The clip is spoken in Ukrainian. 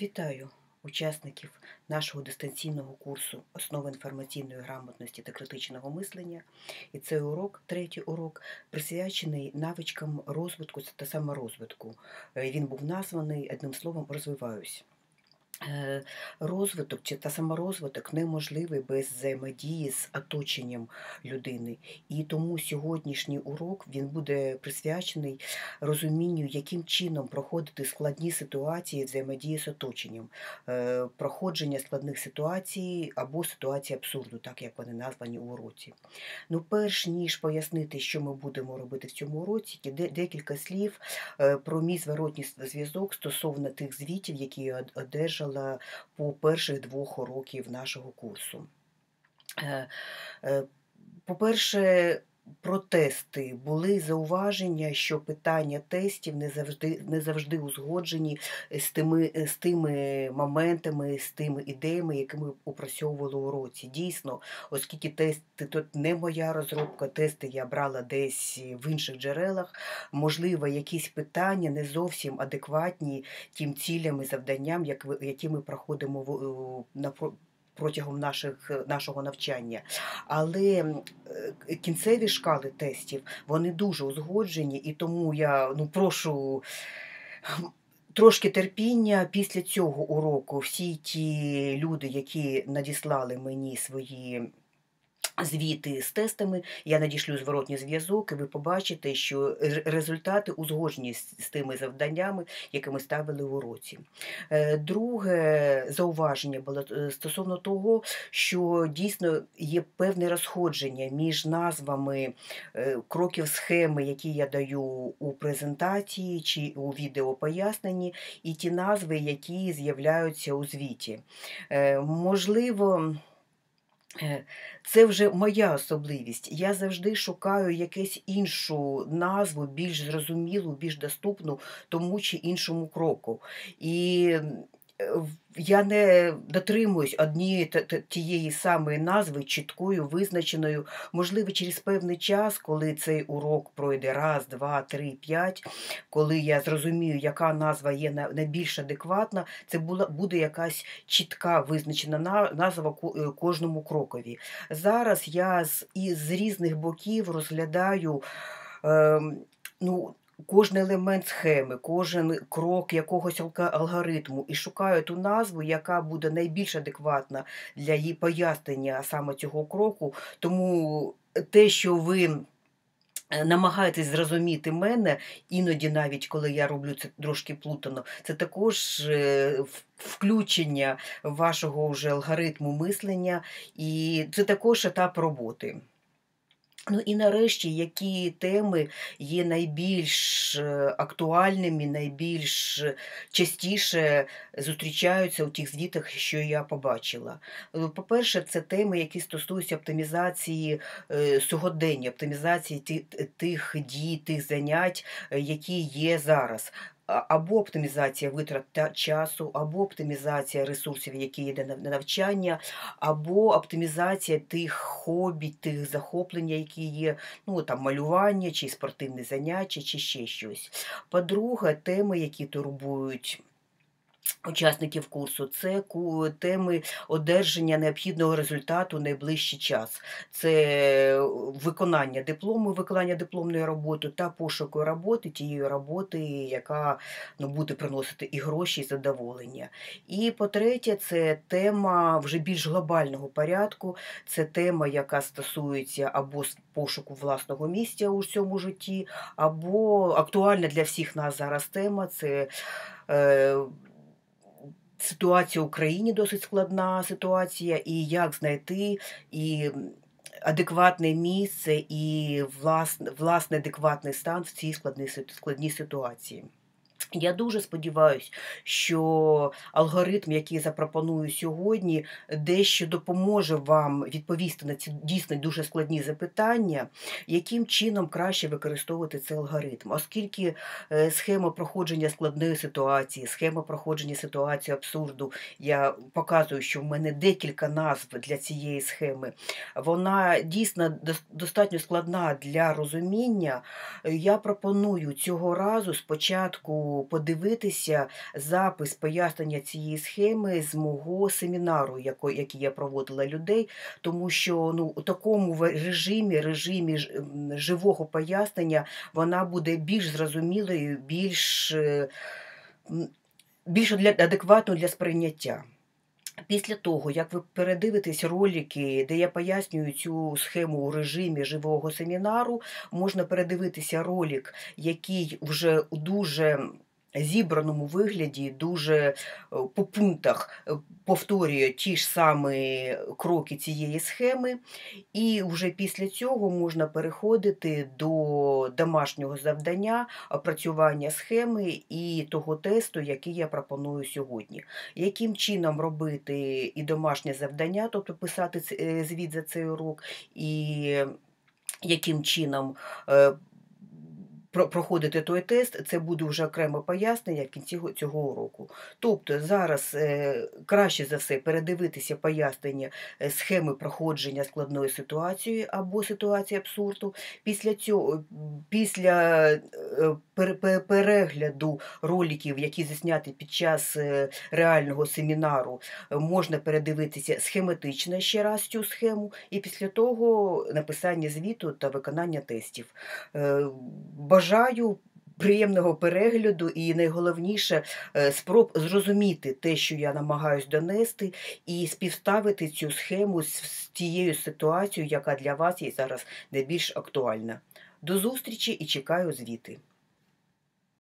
Вітаю учасників нашого дистанційного курсу Основи інформаційної грамотності та критичного мислення. І цей урок, третій урок, присвячений навичкам розвитку та саморозвитку. Е, Він був названий одним словом розвиваюсь. Е, Розвиток чи та саморозвиток неможливий без взаємодії з оточенням людини. І тому сьогоднішній урок він буде присвячений розумінню, яким чином проходити складні ситуації взаємодії з оточенням, Е, проходження складних ситуацій або ситуації абсурду, так як вони названі у уроці. Ну, перш ніж пояснити, що ми будемо робити в цьому уроці, де- декілька слів е, про мій зворотній зв'язок стосовно тих звітів, які я од- одержала по перших двох уроків нашого курсу. Е, е, По-перше, про тести були зауваження, що питання тестів не завжди, не завжди узгоджені з тими, з тими моментами, з тими ідеями, які ми опрацьовували у році. Дійсно, оскільки тести тут не моя розробка, тести я брала десь в інших джерелах, можливо, якісь питання не зовсім адекватні тим цілям і завданням, як які ми проходимо в- на протягом наших, нашого навчання. Але е, кінцеві шкали тестів вони дуже узгоджені, і тому я ну, прошу. Трошки терпіння після цього уроку всі ті люди, які надіслали мені свої звіти з тестами, я надішлю зворотній зв'язок, і ви побачите, що результати узгоджені з, тими завданнями, які ми ставили в уроці. Е, Друге зауваження було е, стосовно того, що дійсно є певне розходження між назвами е, кроків схеми, які я даю у презентації чи у відеопоясненні, і ті назви, які з'являються у звіті. Можливо. Е, Це вже моя особливість. Я завжди шукаю якусь іншу назву, більш зрозумілу, більш доступну тому чи іншому кроку. І я не дотримуюсь однієї тієї самої назви, чіткою, визначеною, можливо, через певний час, коли цей урок пройде раз, два, три, п'ять, коли я зрозумію, яка назва є найбільш адекватна, це була буде якась чітка визначена назва е, кожному крокові. Зараз я з, із різних боків розглядаю. ем, ну, Кожен елемент схеми, кожен крок якогось алгоритму і шукаю ту назву, яка буде найбільш адекватна для її пояснення саме цього кроку. Тому те, що ви е, намагаєтесь зрозуміти мене, іноді навіть коли я роблю це трошки плутано, це також е, включення вашого вже алгоритму мислення, і це також етап роботи. Ну і нарешті, які теми є найбільш е, актуальними, найбільш частіше зустрічаються у тих звітах, що я побачила. Е, По-перше, це теми, які стосуються оптимізації е, сьогодення, оптимізації тих дій, тих занять, е, які є зараз. Або оптимізація витрат та часу, або оптимізація ресурсів, які йде на на навчання, або оптимізація тих хобі, тих захоплення, які є, ну там малювання, чи спортивне заняття, чи ще щось. По-друге, теми, які турбують. Учасників курсу це теми одержання необхідного результату в найближчий час. Це виконання диплому, виконання дипломної роботи та пошуку роботи, тієї роботи, яка ну, буде приносити і гроші, і задоволення. І по-третє, це тема вже більш глобального порядку. Це тема, яка стосується або пошуку власного місця у цьому житті, або актуальна для всіх нас зараз тема. Це е, Ситуація в Україні досить складна ситуація, і як знайти і адекватне місце, і власне, власне адекватний стан в цій складній, ситуації. Я дуже сподіваюся, що алгоритм, який я запропоную сьогодні, дещо допоможе вам відповісти на ці дійсно дуже складні запитання, яким чином краще використовувати цей алгоритм, оскільки е, схема проходження складної ситуації, схема проходження ситуації абсурду, я показую, що в мене декілька назв для цієї схеми. Вона дійсно достатньо складна для розуміння. Е, Я пропоную цього разу спочатку подивитися запис пояснення цієї схеми з мого семінару, який я проводила людей, тому що ну, у такому режимі, режимі живого пояснення вона буде більш зрозумілою, більш, е, більш для, адекватною для сприйняття. Після того, як ви передивитесь ролики, де я пояснюю цю схему у режимі живого семінару, можна передивитися ролик, який вже дуже зібраному вигляді, дуже е, по пунктах е, повторює ті ж самі кроки цієї схеми, і вже після цього можна переходити до домашнього завдання, опрацювання схеми і того тесту, який я пропоную сьогодні. Яким чином робити і домашнє завдання, тобто писати е, звіт за цей урок, і яким чином проходити той тест, це буде вже окреме пояснення в кінці цього уроку. Тобто зараз е, краще за все передивитися пояснення е, схеми проходження складної ситуації або ситуації абсурду. Після цього, після е, перегляду роликів, які засняті під час реального семінару, можна передивитися схематично ще раз цю схему, і після того написання звіту та виконання тестів. Бажаю приємного перегляду і найголовніше е, спроб зрозуміти те, що я намагаюсь донести, і співставити цю схему з тією ситуацією, яка для вас є зараз найбільш актуальна. До зустрічі і чекаю звіти.